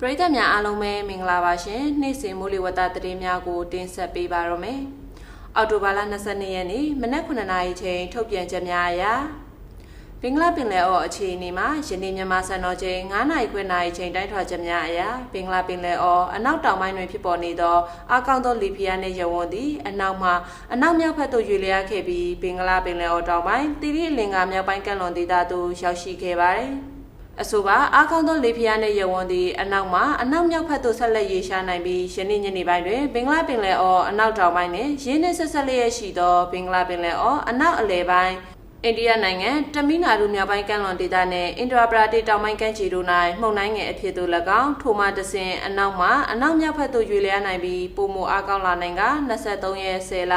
ပရိသတ်များအားလုံးပဲမင်္ဂလာပါရှင်နေ့စဉ်မိုးလေဝသသတင်းများကိုတင်ဆက်ပေးပါရမယ်အော်တိုဘာလ22ရက်နေ့မနက်9:00နာရီချိန်ထုတ်ပြန်ချက်များအရ ဘင်္ဂလားပင်လယ်အော်အခြေအနေမှာယနေ့မြန်မာစံတော်ချိန်9:00နာရီခွဲနာရီချိန်တိုင်းထွာချက်များအရဘင်္ဂလားပင်လယ်အော်အနောက်တောင်ပိုင်းတွင်ဖြစ်ပေါ်နေသောအကောင့်သောလီဖီယာနှင့်ရဝန်းသည်အနောက်မှအနောက်မြောက်ဘက်သို့ရွေ့လျားခဲ့ပြီးဘင်္ဂလားပင်လယ်အော်တောင်ပိုင်းတိရိအလင်္ကာမြောက်ပိုင်းကမ်းလွန်ဒေသသို့ရောက်ရှိခဲ့ပါသည်အဆိုပါအားကောင်းသောလေဖျားနှင့်ရဝန်းသည်အနောက်မှအနောက်မြောက်ဘက်သို့ဆက်လက်ရေရှားနိုင်ပြီးယနေ့ညနေပိုင်းတွင်ဘင်္ဂလားပင်လယ်အော်အနောက်တောင်ပိုင်းနှင့်ရင်းနှင့်ဆက်ဆက်လျက်ရှိသောဘင်္ဂလားပင်လယ်အော်အနောက်အလယ်ပိုင်း အိန္ဒိယနိုင်ငံတမီနာရူမြောက်ပိုင်းကမ်းလွန်ဒေသနှင့်အင်ဒရာပရာတိတောင်ပိုင်းကမ်းခြေတို့၌မှုန်တိုင်းငယ်အဖြစ်သို့၎င်းထိုမှတဆင်အနောက်မှအနောက်မြောက်ဘက်သို့ရွေလျားနိုင်ပြီးပုံမအားကောင်းလာနိုင်က23ရက်10လ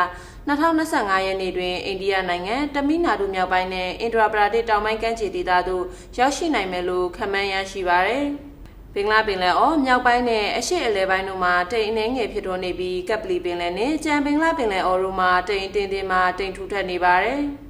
2025ရက်နေ့တွင်အိန္ဒိယနိုင်ငံတမီနာရူမြောက်ပိုင်းနှင့်အင်ဒရာပရာတိတောင်ပိုင်းကမ်းခြေဒေသသို့ရောက်ရှိနိုင်မယ်လို့ခန့်မှန်းရရှိပါသည်။ဘင်္ဂလားပင်လယ်အော်မြောက်ပိုင်းနဲ့အရှေ့အလယ်ပိုင်းတို့မှာတိမ်အနှဲငယ်ဖြစ်ထွန်းနေပြီးကပ်ပလီပင်လယ်နဲ့ကြံဘင်္ဂလားပင်လယ်အော်တို့မှာတိမ်အတင်းတင်းမှာတိမ်ထူထပ်နေပါတယ်။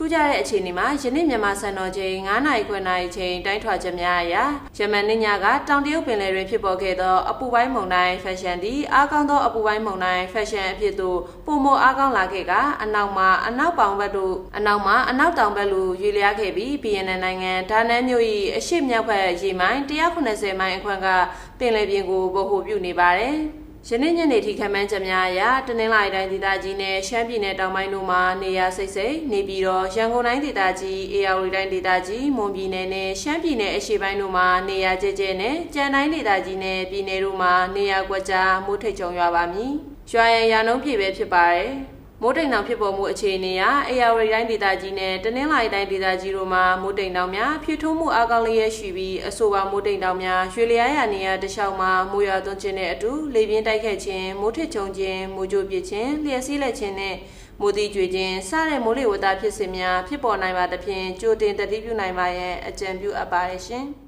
ထူးခြားတဲ့အခြေအနေမှာယနေ့မြန်မာစံတော်ချိန်9နာရီခွဲနာရီချိန်တိုင်းထွာချက်များအရာယမန်နေ့ညကတောင်တရုတ်ပင်လယ်တွင်ဖြစ်ပေါ်ခဲ့သောအပူပိုင်းမုန်တိုင်းဖက်ရှင်သည်အားကောင်းသောအပူပိုင်းမုန်တိုင်းဖက်ရှင်အဖြစ်သို့ပုံမအားကောင်းလာခဲ့ကအနောက်မှာအနောက်ပေါင်ဘက်သို့အနောက်မှာအနောက်တောင်ဘက်သို့ရွေ့လျားခဲ့ပြီး BNN နိုင်ငံဒါနန်မြို့၏အရှေ့မြောက်ဘက်ရေမိုင်180မိုင်အခွင့်ကပင်လယ်ပြင်ကိုဗဟိုပြုနေပါတယ်။ ယနေ့ညနေထိခန့်မှန်းချက်များအရတနင်္လာရီတိုင်းဒေသကြီးနဲ့ရှမ်းပြည်နယ်တောင်ပိုင်းတို့မှာနေရာစိတ်စိတ်နေပြီးတော့ရန်ကုန်တိုင်းဒေသကြီးအေရဝတီတိုင်းဒေသကြီးမွန်ပြည်နယ်နဲ့ရှမ်းပြည်နယ်အရှေ့ပိုင်းတို့မှာနေရာကျကျနဲ့ကြံတိုင်းဒေသကြီးနဲ့ပြည်နယ်တို့မှာနေရာကွက်ကြားမိုးထိတ်ချုံရွာပါမည်။ရွာရန်ရာနှုန်းပြည့်ပဲဖြစ်ပါတယ်။ မိုးတိမ်တောင်ဖြစ်ပေါ်မှုအခြေအနေအရအေရဝတီတိုင်းဒေသကြီးနဲ့တနင်္လာရီတိုင်းဒေသကြီးတို့မှာမိုးတိမ်တောင်များဖြည့်ထုံးမှုအကောင်းလေးရရှိပြီးအဆိုပါမိုးတိမ်တောင်များရွှေလျားရနေရတခြားမှာမိုးရွာသွန်းခြင်းနဲ့အတူလေပြင်းတိုက်ခတ်ခြင်းမိုးထစ်ချုံခြင်းမိုးကြိုပစ်ခြင်းလျှက်စီးလက်ခြင်းနဲ့မိုးတိကျွေခြင်းစတဲ့မိုးလေဝသဖြစ်စဉ်များဖြစ်ပေါ်နိုင်ပါသဖြင့်ကြိုတင်တတိပြုနိုင်ပါရဲ့အကြံပြုအပ်ပါတယ်ရှင်။